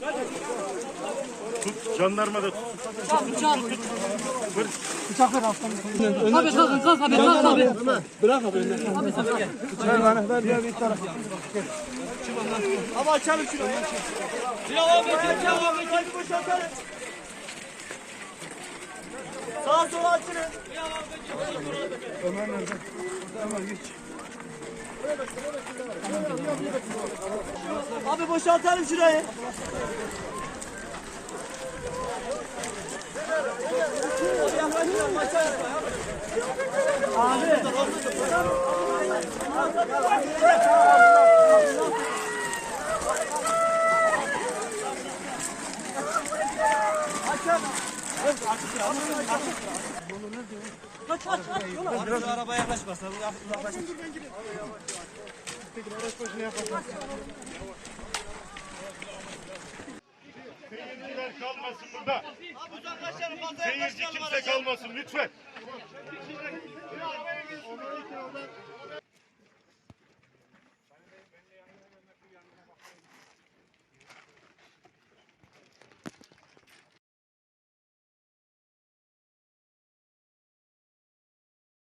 Gracias. Jandarma da tut. Bıçak ver aslanım. Abi kalkın kalk abi kalk abi. Bırak abi önden. Abi sen gel. Ver bana ver ver bir tarafa. Ama açalım. Devam et, devam et. Hadi boşaltalım. Sağa sola açılın. Ömer nerede? Ömer geç. Abi boşaltalım şurayı. Abi. Kaç kaç kaç. Biraz arabaya yaklaşmasa. Uzaklaşın. Seyirciler kalmasın burada. Abi uzaklaşalım. Fazla Seyirci kimse kalmasın lütfen.